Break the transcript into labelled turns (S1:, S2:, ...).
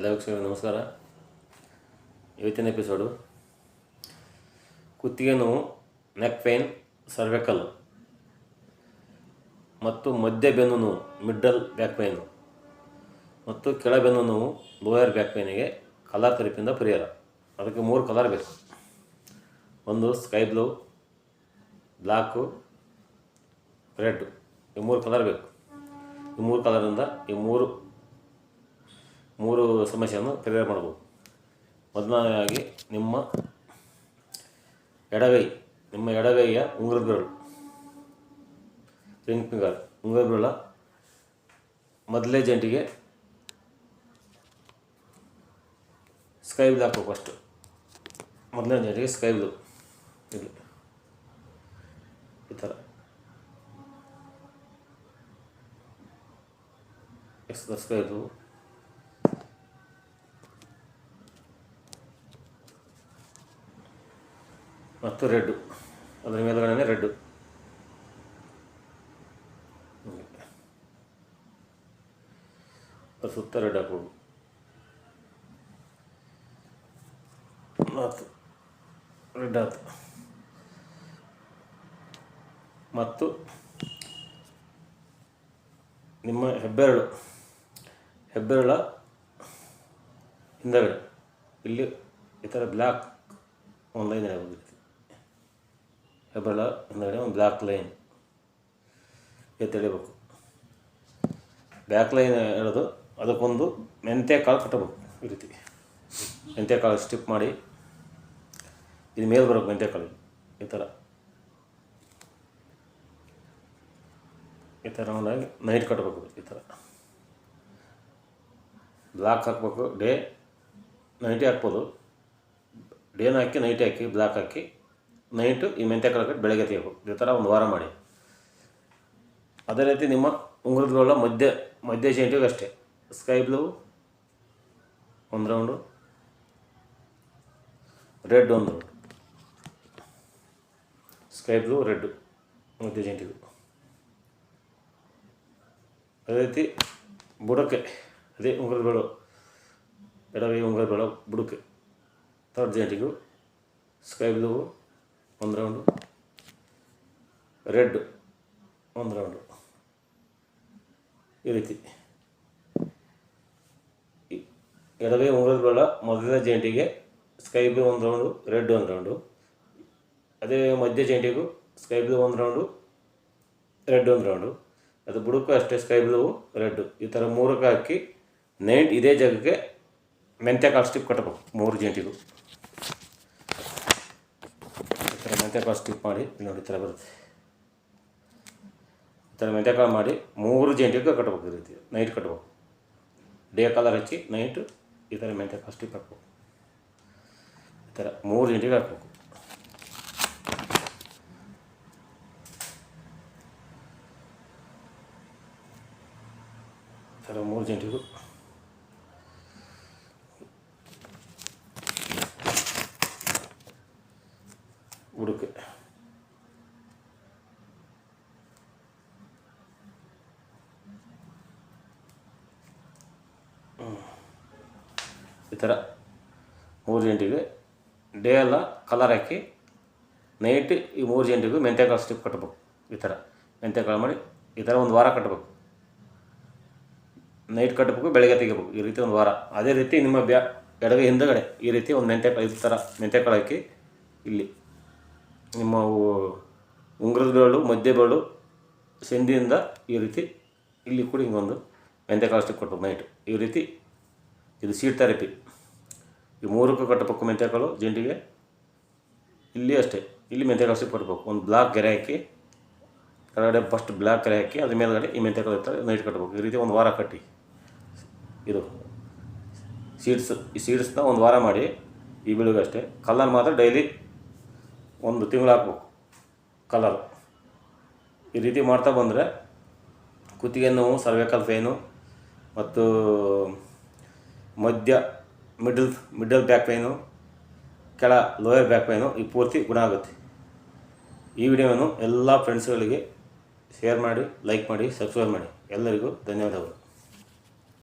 S1: ಎಲ್ಲ ವೀಕ್ಷಕರಿಗೆ ನಮಸ್ಕಾರ. ಇವತ್ತಿನ ಎಪಿಸೋಡು ಕುತ್ತಿಗೆ ನೋವು ನೆಕ್ ಪೇನ್ ಸರ್ವೆಕಲ್ ಮತ್ತು ಮಧ್ಯ ಬೆನ್ನು ನೋವು ಮಿಡ್ಡಲ್ ಬ್ಯಾಕ್ ಪೇನು ಮತ್ತು ಕೆಳ ಬೆನ್ನು ನೋವು ಲೋಯರ್ ಬ್ಯಾಕ್ ಪೇನಿಗೆ ಕಲರ್ ಥೆರಪಿಯಿಂದ ಪರಿಹಾರ. ಅದಕ್ಕೆ ಮೂರು ಕಲರ್ ಬೇಕು. ಒಂದು ಸ್ಕೈ ಬ್ಲೂ ಬ್ಲ್ಯಾಕು ರೆಡ್ ಈ ಮೂರು ಕಲರ್ ಬೇಕು. ಈ ಮೂರು ಕಲರಿಂದ ಈ ಮೂರು ಮೂರು ಸಮಸ್ಯೆಯನ್ನು ಪರಿಹಾರ ಮಾಡ್ಬೋದು. ಮೊದಲನೇದಾಗಿ ನಿಮ್ಮ ಎಡಗೈ, ನಿಮ್ಮ ಎಡಗೈಯ ಉಂಗುರದ ಬೆರಳು ರಿಂಗ್ ಫಿಂಗರ್ ಉಂಗುರದ ಬೆರಳ ಮೊದಲೇ ಜಂಟಿಗೆ ಸ್ಕೈ ಬ್ಲೂ ಹಾಕಬೇಕು ಫಸ್ಟು ಮೊದಲನೇ ಜಂಟಿಗೆ ಸ್ಕೈ ಬ್ಲೂ ಇಲ್ಲಿ ಈ ಥರ. ಎಸ್ ಸ್ಕೈ ಬ್ಲೂ ಮತ್ತು ರೆಡ್ಡು. ಅದರ ಮೇಲುಗಡೆನೇ ರೆಡ್ಡು. ಸುತ್ತ ರೆಡ್ ಹಾಕ್ಬೋದು. ಮತ್ತು ರೆಡ್ ಆಯ್ತು ಮತ್ತು ನಿಮ್ಮ ಹೆಬ್ಬೆರಳು. ಹೆಬ್ಬೆರಳ ಹಿಂದಗಡೆ. ಇಲ್ಲಿ ಈ ಥರ ಬ್ಲ್ಯಾಕ್ ಒಂದು ಲೈನ್ ಹೆಬ್ಬೆರಳ ಅಂದರೆ ಒಂದು ಬ್ಲ್ಯಾಕ್ ಲೈನ್ ಎತ್ತಳಿಬೇಕು ಬ್ಯಾಕ್ ಲೈನ್ ಎಳೆದು ಅದಕ್ಕೊಂದು ಮೆಂತ್ಯ ಕಾಳು ಕಟ್ಟಬೇಕು ಈ ರೀತಿ. ಮೆಂತ್ಯ ಕಾಳು ಸ್ಟಿಪ್ ಮಾಡಿ ಇದು ಮೇಲೆ ಬರಬೇಕು ಮೆಂತ್ಯ ಕಾಳು ಈ ಥರ ಈ ಥರ ಒಂದಾಗಿ ನೈಟ್ ಕಟ್ಟಬೇಕು ಈ ಥರ ಬ್ಲಾಕ್ ಹಾಕ್ಬೇಕು ಡೇ ನೈಟೇ ಹಾಕ್ಬೋದು. ಡೇನ ಹಾಕಿ ನೈಟ್ ಹಾಕಿ ಬ್ಲಾಕ್ ಹಾಕಿ ನೈಟು ಈ ಮೆಂತ್ಯ ಕಾಳು ಕಟ್ಟಿ ಬೆಳಗ್ಗೆ ತೆಗಿಬೇಕು ಈ ಥರ ಒಂದು ವಾರ ಮಾಡಿ. ಅದೇ ರೀತಿ ನಿಮ್ಮ ಉಂಗುರಗಳ ಮಧ್ಯ ಮಧ್ಯ ಜೈಂಟಿಗೆ ಅಷ್ಟೇ. ಸ್ಕೈ ಬ್ಲೂ ಒಂದು ರೌಂಡು ರೆಡ್ ಒಂದು ರೌಂಡು ಸ್ಕೈ ಬ್ಲೂ ರೆಡ್ ಮಧ್ಯ ಜೈಂಟಿಗೆ ಅದೇ ರೀತಿ ಬುಡಕ್ಕೆ, ಅದೇ ಉಂಗುರದ ಬೆಳು ಎಡಗೈ ಉಂಗುರದ ಬೆಳು ಬುಡಕ್ಕೆ ಥರ್ಡ್ ಜೈಂಟಿಗೂ ಸ್ಕೈ ಬ್ಲೂ ಒಂದು ರೌಂಡು ರೆಡ್ ಒಂದು ರೌಂಡು ಈ ರೀತಿ. ಈ ಎಡಗೈ ಉಂಗುರದ ಬೇಡ ಮೊದಲನೇ ಜೈಂಟಿಗೆ ಸ್ಕೈ ಬ್ಲೂ ಒಂದು ರೌಂಡು ರೆಡ್ ಒಂದು ರೌಂಡು ಅದೇ ಮಧ್ಯ ಜೈಂಟಿಗೂ ಸ್ಕೈ ಬ್ಲೂ ಒಂದು ರೌಂಡು ರೆಡ್ ಒಂದು ರೌಂಡು ಅದು ಬುಡಕ್ಕೂ ಅಷ್ಟೇ ಸ್ಕೈ ಬ್ಲೂ ರೆಡ್ ಈ ಥರ ಮೂರಕ್ಕೆ ಹಾಕಿ ನೈಟ್ ಇದೇ ಜಾಗಕ್ಕೆ ಮೆಂತ್ಯ ಕಾಳು ಸ್ಟಿಪ್ ಕಟ್ಟಬೇಕು ಮೂರು ಜಂಟಿಗೂ ಈ ಥರ ಮೆಂತ್ಯ ಕಾಳು ಸ್ಟಿಪ್ ಮಾಡಿ ಇಲ್ಲಿ ನೋಡಿ ಈ ಥರ ಬರುತ್ತೆ. ಈ ಥರ ಮೆಂತ್ಯ ಕಾಳು ಮಾಡಿ, ಮೂರು ಜಂಟಿಗೂ ಕಟ್ಟಬೇಕು ಈ ರೀತಿ ನೈಟ್ ಕಟ್ಟಬೇಕು ಡೇ ಕಲರ್ ಹಚ್ಚಿ ನೈಟು ಈ ಥರ ಮೆಂತ್ಯ ಕಾಳು ಸ್ಟಿಪ್ ಹಾಕ್ಬೇಕು. ಈ ಥರ ಮೂರು ಜಂಟಿಗೆ ಹಾಕ್ಬೇಕು. ಈ ಥರ ಮೂರು ಜಂಟಿಗೂ ಬುಡಕ್ಕೆ ಈ ಥರ ಮೂರು ಜಂಟಿಗೆ ಡೇ ಎಲ್ಲ ಕಲರ್ ಹಾಕಿ ನೈಟ್ ಈ ಮೂರು ಜಂಟಿಗೂ ಮೆಂತ್ಯಕಾಳು ಸ್ಟಿಪ್ ಕಟ್ಟಬೇಕು ಈ ಥರ. ಮೆಂತ್ಯಕಾಳು ಮಾಡಿ ಈ ಥರ ಒಂದು ವಾರ ಕಟ್ಟಬೇಕು ನೈಟ್ ಕಟ್ಟಬೇಕು ಬೆಳಗ್ಗೆ ತೆಗಿಬೇಕು ಈ ರೀತಿ ಒಂದು ವಾರ. ಅದೇ ರೀತಿ ನಿಮ್ಮ ಬ್ಯಾ ಎಡಗೈ ಹಿಂದಗಡೆ ಈ ರೀತಿ ಒಂದು ಮೆಂತ್ಯಕಾಳು ಈ ಥರ ಮೆಂತ್ಯಕಾಳು ಹಾಕಿ ಇಲ್ಲಿ ನಿಮ್ಮ ಉಂಗುರದ ಬೆರಳು ಮಧ್ಯ ಬೆರಳು ಈ ರೀತಿ ಇಲ್ಲಿ ಕೂಡ ಹಿಂಗೊಂದು ಮೆಂತ್ಯಕಾಳು ಸ್ಟಿಪ್ ಕೊಟ್ಟು ನೈಟ್ ಈ ರೀತಿ ಇದು ಸೀಟ್ ಥೆರಪಿ ಈ ಮೂರಕ್ಕೂ ಕಟ್ಟಬೇಕು ಮೆಂತ್ಯಕಾಳು ಜಂಟಿಗೆ. ಇಲ್ಲಿ ಅಷ್ಟೇ. ಇಲ್ಲಿ ಮೆಂತ್ಯಕಾಳು ಸ್ಟಿಪ್ ಕಟ್ಟಬೇಕು ಒಂದು ಬ್ಲಾಕ್ ಗೆರೆ ಹಾಕಿ, ಕೆಳಗಡೆ ಫಸ್ಟ್ ಬ್ಲ್ಯಾಕ್ ಗೆರೆ ಹಾಕಿ, ಅದ್ರ ಮೇಲ್ಗಡೆ ಈ ಮೆಂತ್ಯಕಾಳು ಇರ್ತಾರೆ ನೈಟ್ ಕಟ್ಟಬೇಕು ಈ ರೀತಿ ಒಂದು ವಾರ ಕಟ್ಟಿ. ಇದು ಸೀಡ್ಸ್ ಈ ಸೀಡ್ಸ್ನ ಒಂದು ವಾರ ಮಾಡಿ, ಈ ಬೆಳಿಗ್ಗೆ ಅಷ್ಟೇ. ಕಲ್ಲರ್ ಮಾತ್ರ ಡೈಲಿ ಒಂದು ತಿಂಗಳು ಹಾಕ್ಬೇಕು. ಕಲರ್ ಈ ರೀತಿ ಮಾಡ್ತಾ ಬಂದರೆ ಕುತ್ತಿಗೆ ನೋವು ಸರ್ವೆಕಲ್ ಪೇನು ಮತ್ತು ಮಧ್ಯ ಮಿಡಲ್ ಮಿಡಲ್ ಬ್ಯಾಕ್ ಪೈನು ಕೆಳ ಲೋಯರ್ ಬ್ಯಾಕ್ ಪೈನು ಈ ಪೂರ್ತಿ ಗುಣ ಆಗುತ್ತೆ. ಈ ವಿಡಿಯೋವನ್ನು ಎಲ್ಲ ಫ್ರೆಂಡ್ಸ್ಗಳಿಗೆ ಶೇರ್ ಮಾಡಿ ಲೈಕ್ ಮಾಡಿ ಸಬ್ಸ್ಕ್ರೈಬ್ ಮಾಡಿ. ಎಲ್ಲರಿಗೂ ಧನ್ಯವಾದಗಳು.